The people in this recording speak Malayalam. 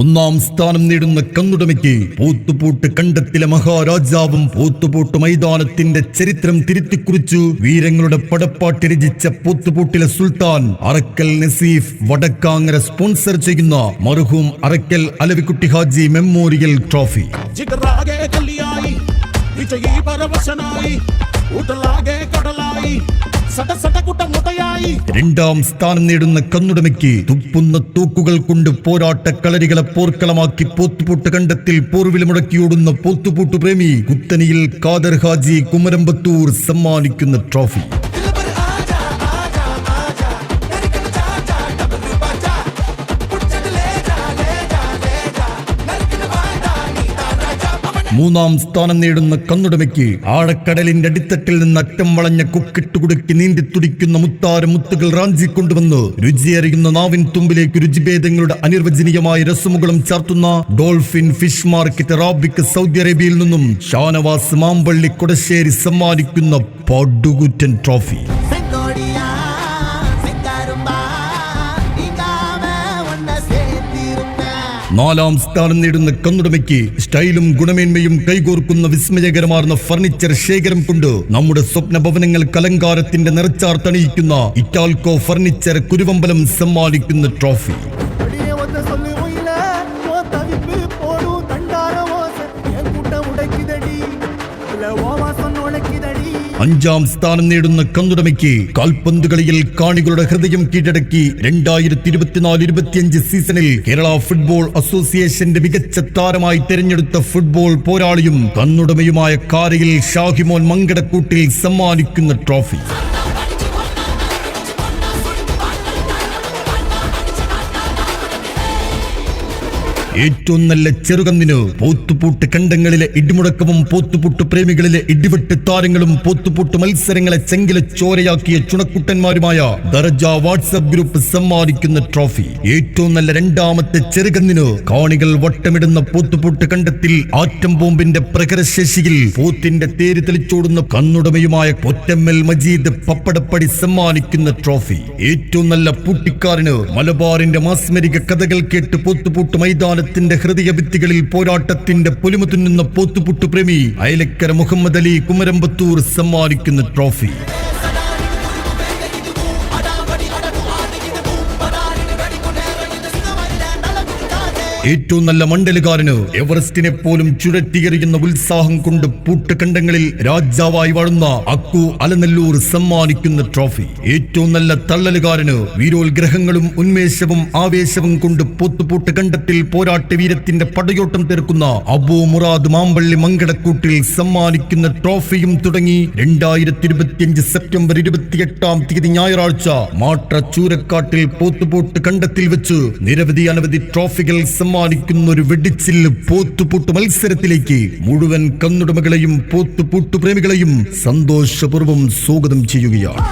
ഒന്നാം സ്ഥാനം നേടുന്ന കന്നുടമയ്ക്ക് പോത്തുപൂട്ട് കണ്ടത്തിലെ മഹാരാജാവും പോത്തുപൂട്ട് മൈതാനത്തിന്റെ ചരിത്രം തിരുത്തിക്കുറിച്ചു വീരങ്ങളുടെ പടപ്പാട്ട് രചിച്ച പോത്തുപൂട്ടിലെ സുൽത്താൻ അറക്കൽ നസീഫ് വടക്കാങ്ങര സ്പോൺസർ ചെയ്യുന്ന മർഹൂം അറക്കൽ അലവിക്കുട്ടി ഹാജി മെമ്മോറിയൽ ട്രോഫി. രണ്ടാം സ്ഥാനം നേടുന്ന കന്നുടമയ്ക്ക് തുപ്പുന്ന തൂക്കുകൾ കൊണ്ട് പോരാട്ട കളരികളെ പോർക്കളമാക്കി പോത്തുപൂട്ട് കണ്ടത്തിൽ പോർവില മുടക്കിയോടുന്ന പോത്തുപൂട്ട് പ്രേമി കുത്തനിയിൽ കാദർ ഹാജി കുമരമ്പത്തൂർ സമ്മാനിക്കുന്ന ട്രോഫി. മൂന്നാം സ്ഥാനം നേടുന്ന കന്നുടമയ്ക്ക് ആഴക്കടലിന്റെ അടിത്തട്ടിൽ നിന്ന് അറ്റം വളഞ്ഞ കുക്കിട്ടുകുടുക്കി നീന്തി തുടിക്കുന്ന മുത്താര മുത്തുകൾ റാഞ്ചി കൊണ്ടുവന്ന് രുചിയറിയുന്ന നാവിൻ തുമ്പിലേക്ക് രുചിഭേദങ്ങളുടെ അനിർവചനീയമായ രസമുകളും ചാർത്തുന്ന dolphin fish market Rabigh Saudi അറേബ്യയിൽ നിന്നും ഷാനവാസ് മാമ്പള്ളി കൊടശ്ശേരി സമ്മാനിക്കുന്ന പാഡുകുറ്റൻ ട്രോഫി. നാലാം സ്ഥാനം നേടുന്ന കന്നുടമയ്ക്ക് സ്റ്റൈലും ഗുണമേന്മയും കൈകോർക്കുന്ന വിസ്മയകരമാർന്ന ഫർണിച്ചർ ശേഖരം കൊണ്ട് നമ്മുടെ സ്വപ്ന ഭവനങ്ങൾ കലങ്കാരത്തിന്റെ നിറച്ചാർ തണിയിക്കുന്ന ഇറ്റാൽക്കോ ഫർണിച്ചർ കുരുവമ്പലം സമ്മാനിക്കുന്ന ട്രോഫി അഞ്ചാം സ്ഥാനം നേടുന്ന കന്നുടമയ്ക്ക് കാൽപന്ത് കളിയിൽ കാണികളുടെ ഹൃദയം കീഴടക്കി രണ്ടായിരത്തി ഇരുപത്തിനാല് ഇരുപത്തിയഞ്ച് സീസണിൽ കേരള ഫുട്ബോൾ അസോസിയേഷന്റെ മികച്ച താരമായി തെരഞ്ഞെടുത്ത ഫുട്ബോൾ പോരാളിയും കന്നുടമയുമായ കാരയിൽ ഷാഹിമോൻ മങ്കടക്കൂട്ടിൽ സമ്മാനിക്കുന്ന ട്രോഫി. ഏറ്റവും നല്ല ചെറുകന്നിന് പോത്തുപൂട്ട് കണ്ടങ്ങളിലെ ഇടിമുടക്കവും പോത്തുപൂട്ട് പ്രേമികളിലെ ഇടിവെട്ട് താരങ്ങളും പോത്തുപൂട്ട് മത്സരങ്ങളെ ചെങ്കില ചോരയാക്കിയ ചുണക്കുട്ടന്മാരുമായ ദർജ വാട്സപ്പ് ഗ്രൂപ്പ് സമ്മാനിക്കുന്ന ട്രോഫി. ഏറ്റവും നല്ല രണ്ടാമത്തെ ചെറുകന്നിന് കാണികൾ വട്ടമിടുന്ന പോത്തുപൂട്ട് കണ്ടത്തിൽ ആറ്റം ബോംബിന്റെ പ്രകരശേഷിയിൽ പോത്തിന്റെ തേര് തെളിച്ചോടുന്ന കന്നുടമയുമായ പൊറ്റമ്മൽ മജീദ് പപ്പടപ്പടി സമ്മാനിക്കുന്ന ട്രോഫി. ഏറ്റവും നല്ല പൂട്ടിക്കാരന് മലബാറിന്റെ മാസ്മരിക കഥകൾ കേട്ട് പോത്തുപൂട്ട് മൈതാനത്തിന്റെ ഹൃദയഭിത്തികളിൽ പോരാട്ടത്തിന്റെ പൊലിമ തുന്നുന്ന പോത്തുപുട്ടു പ്രേമി അയലക്കര മുഹമ്മദ് അലി കുമരമ്പത്തൂർ സമ്മാനിക്കുന്ന ട്രോഫി. ഏറ്റവും നല്ല മണ്ഡലുകാരന് എവറസ്റ്റിനെ പോലും ചുഴറ്റിയെറിയുന്ന ഉത്സാഹം കൊണ്ട് പൂട്ടുകണ്ടങ്ങളിൽ രാജാവായി വാഴുന്ന അക്കു അലനെല്ലൂർ സമ്മാനിക്കുന്ന ട്രോഫി. ഏറ്റവും നല്ല തള്ളലുകാരന് വീരോത്ഗ്രഹങ്ങളും ഉന്മേഷവും ആവേശവും കൊണ്ട് പൊത്തുപൂട്ട് കണ്ടത്തിൽ പോരാട്ട വീരത്തിന്റെ പടയോട്ടം തീർക്കുന്ന അബു മുറാദ് മാമ്പള്ളി മങ്കടക്കൂട്ടിൽ സമ്മാനിക്കുന്ന ട്രോഫിയും തുടങ്ങി രണ്ടായിരത്തി ഇരുപത്തിയഞ്ച് സെപ്റ്റംബർ ഇരുപത്തിയെട്ടാം തീയതി ഞായറാഴ്ച മാട്ര ചൂരക്കാട്ടിൽ പോത്തുപോട്ട് കണ്ടത്തിൽ വെച്ച് നിരവധി അനവധി ട്രോഫികൾ സമ്മാനിക്കുന്ന ഒരു വെടിച്ചിൽ പോത്തുപൂട്ട് മത്സരത്തിലേക്ക് മുഴുവൻ കന്നുടമകളെയും പോത്തുപൂട്ടുപ്രേമികളെയും സന്തോഷപൂർവം സ്വാഗതം ചെയ്യുകയാണ്.